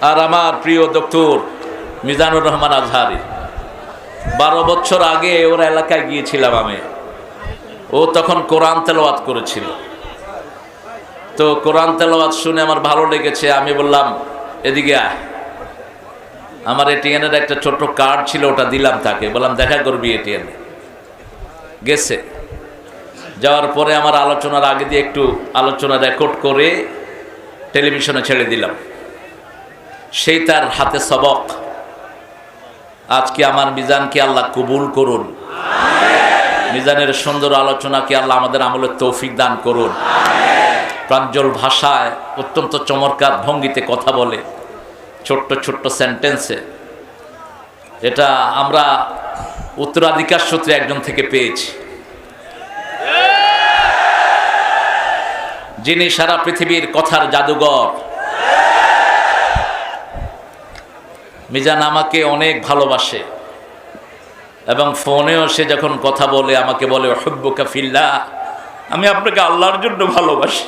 আর আমার প্রিয় ডক্টর মিজানুর রহমান আজহারি। বারো বছর আগে ওর এলাকায় গিয়েছিলাম আমি। ও তখন কোরআন তেলাওয়াত করেছিল। তো কোরআন তেলাওয়াত শুনে আমার ভালো লেগেছে। আমি বললাম, এদিকে আমার এটিএনের একটা ছোট্ট কার্ড ছিল, ওটা দিলাম তাকে। বললাম, দেখা করবি এটিএনে গেছে। যাওয়ার পরে আমার আলোচনার আগে দিয়ে একটু আলোচনা রেকর্ড করে টেলিভিশনে ছেড়ে দিলাম। সেই তার হাতে সবক। আজকে আমার মিজানকে আল্লাহ কবুল করুন। মিজানের সুন্দর আলোচনাকে আল্লাহ আমাদের আমলের তৌফিক দান করুন। প্রাঞ্জল ভাষায় অত্যন্ত চমৎকার ভঙ্গিতে কথা বলে ছোট্ট ছোট্ট সেন্টেন্সে এটা আমরা উত্তরাধিকার সূত্রে একজন থেকে পেয়েছি। যিনি সারা পৃথিবীর কথার জাদুঘর মিজান আমাকে অনেক ভালোবাসে। এবং ফোনেও সে যখন কথা বলে, আমাকে বলে অসভ্য কাফিল্লা আমি আপনাকে আল্লাহর জন্য ভালোবাসি।